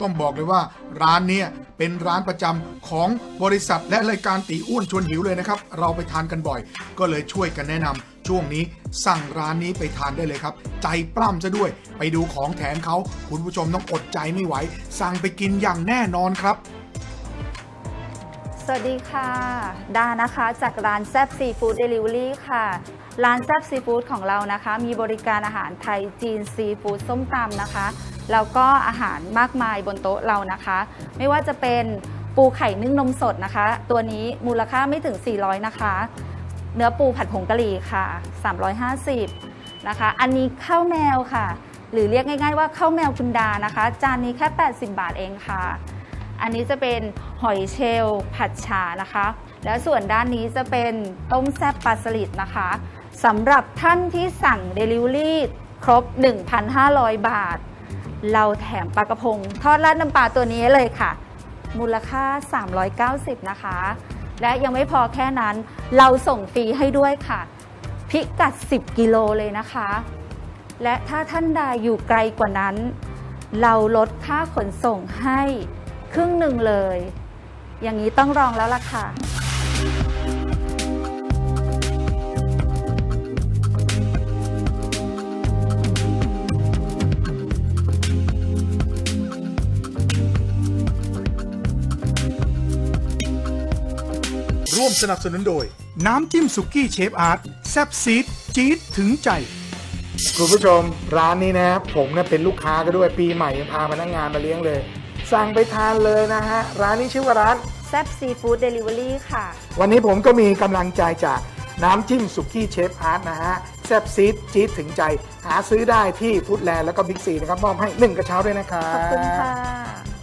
ต้องบอกเลยว่าร้านนี้เป็นร้านประจำของบริษัทและรายการตีอ้วนชวนหิวเลยนะครับ เราไปทานกันบ่อย ก็เลยช่วยกันแนะนำช่วงนี้สั่งร้านนี้ไปทานได้เลยครับ ใจปล้ำซะด้วย ไปดูของแถมเขาคุณผู้ชมต้องอดใจไม่ไหว สั่งไปกินอย่างแน่นอนครับ สวัสดีค่ะ ดานะคะจากร้านแซบซีฟู้ดเดลิเวอรี่ค่ะ ร้านแซบซีฟู้ดของเรานะคะ มีบริการอาหารไทยจีนซีฟู้ดส้มตำนะคะ แล้วก็อาหารมากมายบนโต๊ะเรานะคะ ไม่ว่าจะเป็นปูไข่นึ่งนมสดนะคะ ตัวนี้มูลค่าไม่ถึง 400 นะคะ เนื้อปูผัดผงกะหรี่ค่ะ 350 นะคะ อันนี้ข้าวแมวค่ะ หรือเรียกง่าย ๆ ว่าข้าวแมวคุณดานะคะ จานนี้แค่ 80 บาทเองค่ะ อันนี้จะเป็นหอยเชลล์ผัดฉานะคะ แล้วส่วนด้านนี้จะเป็นต้มแซ่บปลาสลิดนะคะสำหรับท่านที่สั่ง Delivery ครบ 1,500 บาท เราแถมปลากระพง ทอดราดน้ำปลาตัวนี้เลยค่ะ มูลค่า 390 นะคะ และยังไม่พอแค่นั้นเราส่งฟรีให้ด้วยค่ะ พิกัด 10 กิโลเลยนะคะ และถ้าท่านใดอยู่ไกลกว่านั้น เราลดค่าขนส่งให้ ครึ่งหนึ่งเลย อย่างนี้ต้องลองแล้วล่ะค่ะ ร่วมสนับสนุนโดย น้ำจิ้มสุกี้เชฟอาร์ตแซ่บซีดจี๊ดถึงใจ คุณผู้ชมร้านนี้นะผมเนี่ยเป็นลูกค้าก็ด้วยปีใหม่ยังพาพนักงานมาเลี้ยงเลย สั่งไปทานเลยนะฮะ ร้านนี้ชื่อว่าร้าน แซบซีฟู้ดเดลิเวอรี่ค่ะ วันนี้ผมก็มีกำลังใจจากน้ำจิ้มสุกี้เชฟอาร์ตนะฮะ แซ่บซีดจี๊ดถึงใจ หาซื้อได้ที่ฟู้ดแลนด์แล้วก็บิ๊กซีนะครับ มอบให้ 1 กระเช้าด้วยนะครับ ขอบคุณค่ะ